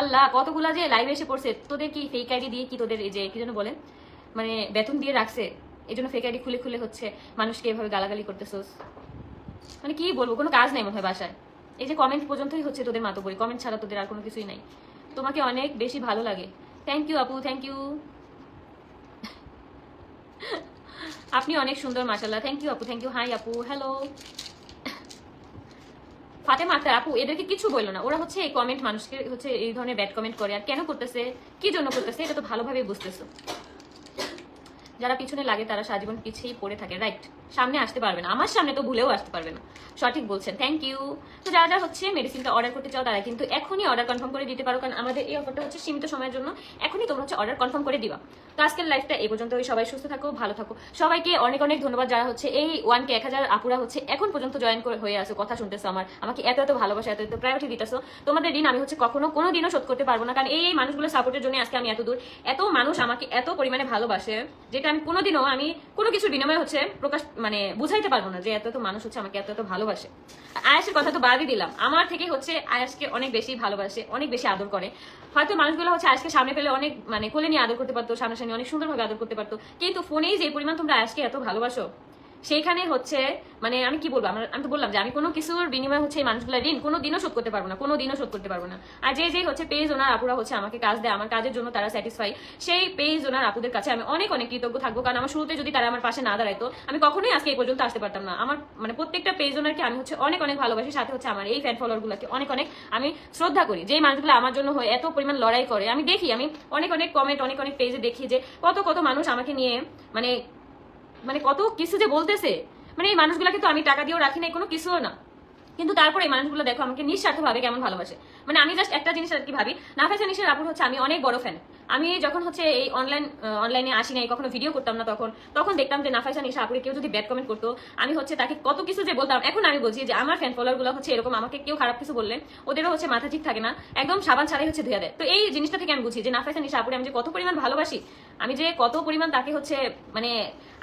আল্লাহ, কতগুলা যে লাইভে এসে পড়ছে, তোদের কি ফেক আইডি দিয়ে কি তোদের এই যে, কি যেন বলে? মানে বেতন দিয়ে রাখছে, এই জন্য ফেক আইডি খুলে খুলে হচ্ছে, মানুষকে এভাবে গালাগালি করতেছোস। মানে কি বলব, কোনো কাজ নেই মনে হয় বাসায়। এই যে কমেন্ট পর্যন্তই হচ্ছে তোদের মাতবরি কমেন্ট ছাড়া তোদের আর কোনো কিছুই নাই। তোমাকে অনেক বেশি ভালো লাগে। থ্যাংক ইউ আপু থ্যাংক ইউ আপনি অনেক সুন্দর মাশাল্লাহ থ্যাংক ইউ আপু থ্যাংক ইউ হাই আপু হ্যালো ফাতেমা আক্তার আপু এদেরকে কিছু বলল না। ওরা হচ্ছে এই কমেন্ট মানুষকে হচ্ছে এই ধরনের ব্যাড কমেন্ট করে। আর কেন করতেছে? কি জন্য করতেছে? এটা তো ভালোভাবে বুঝতেছো। যারা পিছনে লাগে তারা সারাজীবন পিছিয়েই পড়ে থাকে রাইট সামনে আসতে পারবে না, আমার সামনে তো ভুলেও আসতে পারবে না। সঠিক বলছেন থ্যাংক ইউ তো যারা যারা হচ্ছে মেডিসিনটা অর্ডার করতে চাও, তারা কিন্তু এখনই অর্ডার কনফার্ম করে দিতে পারো, কারণ আমাদের এই অফারটা হচ্ছে সীমিত সময়ের জন্য। এখনই তোমরা হচ্ছে অর্ডার কনফার্ম করে দিবা। তো আজকের লাইফটা এই পর্যন্ত সবাই সুস্থ থাকো, ভালো থাকো। সবাইকে অনেক অনেক ধন্যবাদ যারা হচ্ছে এই ওয়ান কে এক হাজার আপুরা হচ্ছে এখন পর্যন্ত জয়েন করে হয়ে আসো কথা শুনতেছো আমার। আমাকে এত এত ভালোবাসা, এত এত প্রায়োরিটি দিতেছো। তোমাদের ঋণ আমি হচ্ছে কখনো কোনো দিনও শোধ করতে পারব না, কারণ এই মানুষগুলো সাপোর্টের জন্য আজকে আমি এত দূর। এত মানুষ আমাকে এত পরিমাণে ভালোবাসে, যেটা আমি কোনোদিনও আমি কোনো কিছু বিনিময়ে হচ্ছে প্রকাশ মানে বুঝাইতে পারব না যে এত এত মানুষ হচ্ছে আমাকে এত এত ভালোবাসে। আয়াসের কথা তো বাদই দিলাম। আমার থেকে হচ্ছে আয়াসকে অনেক বেশি ভালোবাসে, অনেক বেশি আদর করে। হয়তো মানুষগুলো হচ্ছে আজকে সামনে পেলে অনেক মানে কোলে নিয়ে আদর করতে পারতো, সামনাসামনি অনেক সুন্দরভাবে আদর করতে পারতো। কিন্তু ফোনেই যে পরিমাণ তোমরা আয়াসকে এত ভালোবাসো সেইখানে হচ্ছে মানে আমি কি বলব আমি তো বললাম যে আমি কোনো কিছুর বিনিময়ে হচ্ছে এই মানুষগুলো ঋণ কোনো দিনও শোধ করতে পারব না কোনো দিনও শোধ করতে পারব না। আর যে যে হচ্ছে পেজ ওনার আপুরা হচ্ছে আমাকে কাজ দেয়, আমার কাজের জন্য তারা স্যাটিসফাই সেই পেজ ওনার আপুদের কাছে আমি অনেক অনেক কৃতজ্ঞ থাকব। কারণ আমার শুরুতে যদি তারা আমার পাশে না দাঁড়াইতো, আমি কখনোই আজকে এই পর্যন্ত আসতে পারতাম না। আমার মানে প্রত্যেকটা পেজ ওনারকে আমি হচ্ছে অনেক অনেক ভালোবাসি, সাথে হচ্ছে আমার এই ফ্যান ফলোয়ার গুলোকে অনেক অনেক আমি শ্রদ্ধা করি। যে মানুষগুলো আমার জন্য হয়ে এত পরিমাণ লড়াই করে, আমি দেখি, আমি অনেক অনেক কমেন্ট অনেক অনেক পেজে দেখি যে কত কত মানুষ আমাকে নিয়ে মানে মানে কত কিছু যে বলতেছে। মানে এই মানুষগুলোকে তো আমি টাকা দিয়েও রাখি না কোনো কিছুও না। কিন্তু তারপরে এই মানুষগুলো দেখো আমাকে নিঃস্বার্থভাবে কেমন ভালোবাসে। মানে আমি জাস্ট একটা জিনিস আর কি ভাবি, নাফাসা নিশের আপুর হচ্ছে আমি অনেক বড় ফ্যান আমি যখন হচ্ছে এই অনলাইন অনলাইনে আসি নাই, কখনো ভিডিও করতাম না তখন তখন দেখতাম যে নাফাসা নিশা আপুরে কেউ যদি ব্যাড কমেন্ট করতো, আমি হচ্ছে তাকে কত কিছু যে বলতাম। এখন আমি বলছি যে আমার ফ্যান ফলোয়ারগুলো হচ্ছে এরকম আমাকে কেউ খারাপ কিছু বললে, ওদেরও হচ্ছে মাথা ঠিক থাকে না, একদম সাবান ছাড়াই হচ্ছে ধুয়ে দেয়। তো এই জিনিসটা থেকে আমি বুঝি যে নাফাসা নিশা আপুরে আমি যে কত পরিমাণ ভালোবাসি, আমি যে কত পরিমাণ তাকে হচ্ছে মানে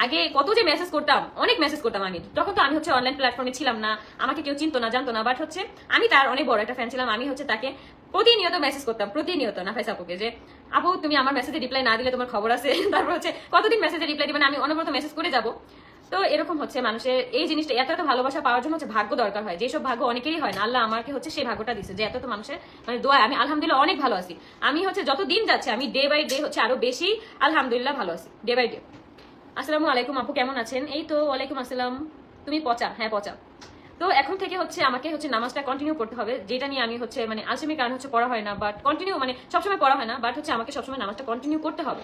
আগে কত যে মেসেজ করতাম, অনেক মেসেজ করতাম আমি। তখন তো আমি হচ্ছে অনলাইন প্ল্যাটফর্মে ছিলাম না, আমাকে কেউ চিনতো না, জানতো না বাট হচ্ছে আমি তার অনেক বড় একটা ফ্যান ছিলাম, আমি হচ্ছে তাকে প্রতিনিয়ত মেসেজ করতাম, প্রতিনিয়ত নাফাইস আপুকে যে আপু, তুমি আমার মেসেজে রিপ্লাই না দিলে তোমার খবর আছে। তারপর হচ্ছে, কতদিন মেসেজে রিপ্লাই দিবেন আমি অনবরত মেসেজ করে যাব। তো এরকম হচ্ছে মানুষের, এই জিনিসটা এত এত ভালোবাসা পাওয়ার জন্য হচ্ছে ভাগ্য দরকার হয়। যেসব ভাগ্য অনেকেরই হয় না, আল্লাহ আমাকে হচ্ছে সেই ভাগ্যটা দিচ্ছে যে এত তো মানুষের মানে দোয়া আমি আলহামদুলিল্লাহ অনেক ভালো আছি। আমি হচ্ছে যত দিন যাচ্ছে, আমি ডে বাই ডে হচ্ছে আরও বেশি আলহামদুলিল্লাহ ভালো আছি ডে বাই ডে আসসালামু আলাইকুম আপু, কেমন আছেন? এই তো, ওয়ালাইকুম আসসালাম। তুমি পচা? হ্যাঁ পচা। তো এখন থেকে হচ্ছে আমাকে হচ্ছে নামাজটা কন্টিনিউ করতে হবে, যেটা নিয়ে আমি হচ্ছে মানে আলসেমি কারণ হচ্ছে পড়া হয় না বাট কন্টিনিউ মানে সবসময় পড়া হয় না বাট হচ্ছে আমাকে সবসময় নামাজটা কন্টিনিউ করতে হবে।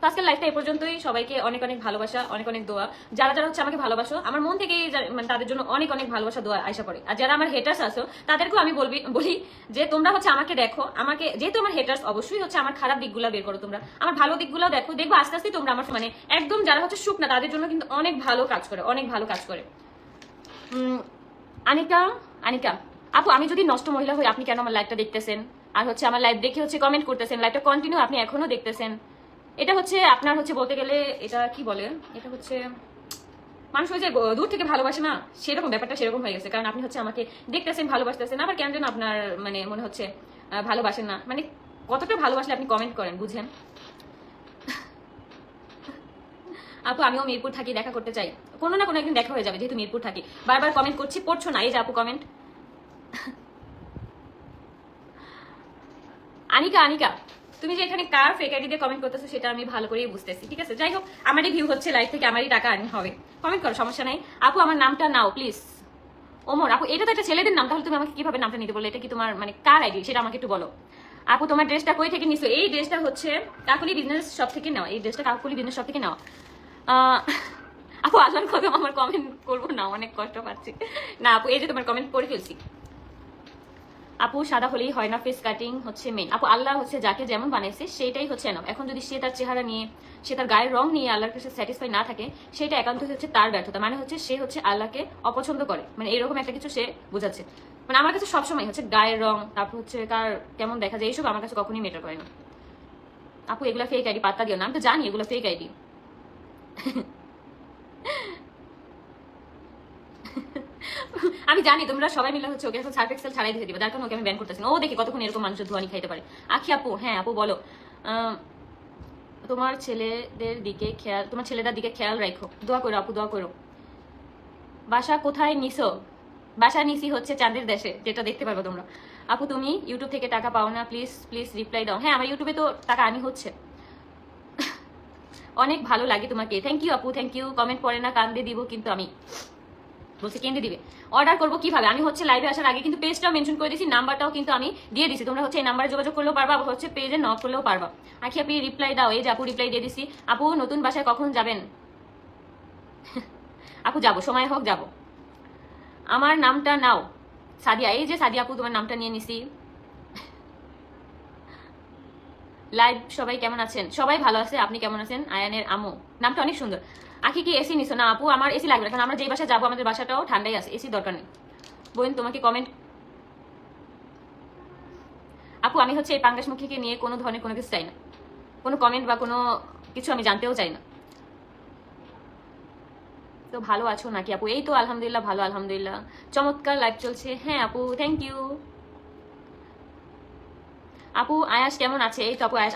তো আজকের লাইফটা এই পর্যন্তই। সবাইকে অনেক অনেক ভালোবাসা, অনেক অনেক দোয়া। যারা যারা হচ্ছে আমাকে ভালোবাসো, আমার মন থেকেই মানে তাদের জন্য অনেক অনেক ভালোবাসা, দোয়া, আশা করে। আর যারা আমার হেটার্স আছো, তাদেরকেও আমি বলবি বলি যে তোমরা হচ্ছে আমাকে দেখো, আমাকে যেহেতু আমার হেটার্স অবশ্যই হচ্ছে আমার খারাপ দিকগুলো বের করো তোমরা। আমার ভালো দিকগুলো দেখো, দেখব আস্তে আস্তে তোমরা আমার মানে একদম যারা হচ্ছে সুখ না, তাদের জন্য কিন্তু অনেক ভালো কাজ করে, অনেক ভালো কাজ করে। আনিকা আনিকা, আপু, আমি যদি নষ্ট মহিলা হই, আপনি কেন আমার লাইভটা দেখতেছেন? আর হচ্ছে আমার লাইভ দেখে হচ্ছে কমেন্ট করতেছেন লাইভটা কন্টিনিউ আপনি এখনও দেখতেছেন। এটা হচ্ছে আপনার হচ্ছে বলতে গেলে, এটা কি বলে? এটা হচ্ছে, মানুষ ওই যে দূর থেকে ভালোবাসে না, সেরকম ব্যাপারটা সেরকম হয়ে গেছে। কারণ আপনি হচ্ছে আমাকে দেখতেছেন, ভালোবাসতেছেন, আবার কেন যেন আপনার মানে মনে হচ্ছে ভালোবাসেন না। মানে কতটা ভালোবাসলে আপনি কমেন্ট করেন, বুঝেন? আপু, আমিও মিরপুর থাকি, দেখা করতে চাই। কোনো না কোনো একদিন দেখা হয়ে যাবে, যেহেতু মিরপুর থাকি। বারবার কমেন্ট করছি, পড়ছো না, এই যে আপু কমেন্ট আনিকা আনিকা, তুমি যে এখানে কার ফেক আইডি দিয়ে কমেন্ট করতেছো, সেটা আমি ভালো করেই বুঝতেছি, ঠিক আছে? যাই হোক, আমারই ভিউ হচ্ছে লাইফ থেকে, আমারই টাকা আনি হবে। কমেন্ট করো, সমস্যা নাই। আপু, আমার নামটা নাও প্লিজ ওমর, আপু, এটা তো একটা ছেলেদের নাম, তাহলে তুমি আমাকে কীভাবে নামটা নিতে বললে? এটা কি তোমার মানে কার আইডি সেটা আমাকে একটু বলো। আপু, তোমার ড্রেসটা কই থেকে নিছো? এই ড্রেসটা হচ্ছে কাকুলি বিজনেস শপ থেকে নেওয়া। এই ড্রেসটা কাকুলি বিজনেস শপ থেকে নেওয়া। আপু আসার কদম আমার কমেন্ট করব না, অনেক কষ্ট পাচ্ছি। না, আপু, এই যে তোমার কমেন্ট পড়ে ফেলছি। আপু, সাদা হলেই হয় না ফেস কাটিং হচ্ছে মেন আপু, আল্লাহ হচ্ছে যাকে যেমন বানাইছে সেটাই হচ্ছে এনাফ এখন যদি সে তার চেহারা নিয়ে, সে তার গায়ের রং নিয়ে আল্লাহর কাছে স্যাটিসফাই না থাকে, সেটা একান্ত হচ্ছে তার ব্যর্থতা। মানে হচ্ছে সে হচ্ছে আল্লাহকে অপছন্দ করে। মানে এরকম একটা কিছু সে বোঝাচ্ছে। মানে আমার কাছে সবসময় হচ্ছে গায়ের রং, তারপর হচ্ছে কার কেমন দেখা যায়, এইসব আমার কাছে কখনোই মেটার করে না। আপু, এগুলো ফেক আইডি পাত্তা দিও না। আমি তো জানি এগুলো ফেক আইডি আমি জানি তোমরা সবাই মিলে হচ্ছে ওকে এখন সার্ফ এক্সেল ছাড়াই দিয়ে দিবে, যার কারণে ওকে আমি ব্যান করতেছি ও দেখি কতক্ষণ এরকম মানুষের ধোয়ানি খাইতে পারে। আখি আপু হ্যাঁ আপু বলো। তোমার ছেলেদের দিকে খেয়াল, তোমার ছেলেদের দিকে খেয়াল রাখো। দোয়া করো আপু, দোয়া করো। বাসা কোথায় নিছো? বাসা নিছি হচ্ছে চাঁদের দেশে, যেটা দেখতে পারব তোমরা। আপু, তুমি ইউটিউব থেকে টাকা পাও না প্লিজ প্লিজ রিপ্লাই দাও। হ্যাঁ আমার ইউটিউবে তো টাকা আনি হচ্ছে। অনেক ভালো লাগে তোমাকে। থ্যাংক ইউ আপু থ্যাংক ইউ কমেন্ট পড়ে না কান দিয়ে দিব কিন্তু আমি। বলছে কেন্দ্রে দিবে? অর্ডার করব কীভাবে? আমি হচ্ছে লাইভে আসার আগে কিন্তু পেজটাও মেনশন করে দিয়েছি নাম্বারটাও কিন্তু আমি দিয়ে দিছি তোমরা হচ্ছে এই নাম্বারে যোগাযোগ করলেও পারবা হচ্ছে পেজে নক করলেও পারবা। আখি, আপনি রিপ্লাই দাও, এই যে আপু রিপ্লাই দিয়ে দিছি। আপু, নতুন বাসায় কখন যাবেন? আপু, যাব, সময় হোক, যাব। আমার নামটা নাও। সাদিয়া, এই যে সাদিয়া আপু, তোমার নামটা নিয়ে নিছি। লাইভ সবাই কেমন আছেন? সবাই ভালো আছে, আপনি কেমন আছেন? আয়ানের আমু নামটা অনেক সুন্দর। আখি কি এসি নিছো? না আপু, আমার এসি লাগবে কারণ আমরা যেই বাসায় যাব, আমাদের বাসাটাও ঠান্ডাই আছে এসি দরকার নেই। বোন, তোমাকে কমেন্ট আপু, আমি হচ্ছে এই পাঙ্গাস মুখীকে নিয়ে কোনো ধরনের কোনো কিছু চাই না। কোনো কমেন্ট বা কোনো কিছু আমি জানতেও চাই না। তো ভালো আছো নাকি আপু? এই তো আলহামদুলিল্লাহ, ভালো আলহামদুলিল্লাহ। চমৎকার লাইভ চলছে। হ্যাঁ আপু থ্যাংক ইউ আপু আয়াস কেমন আছে? এই তো আপু আয়াস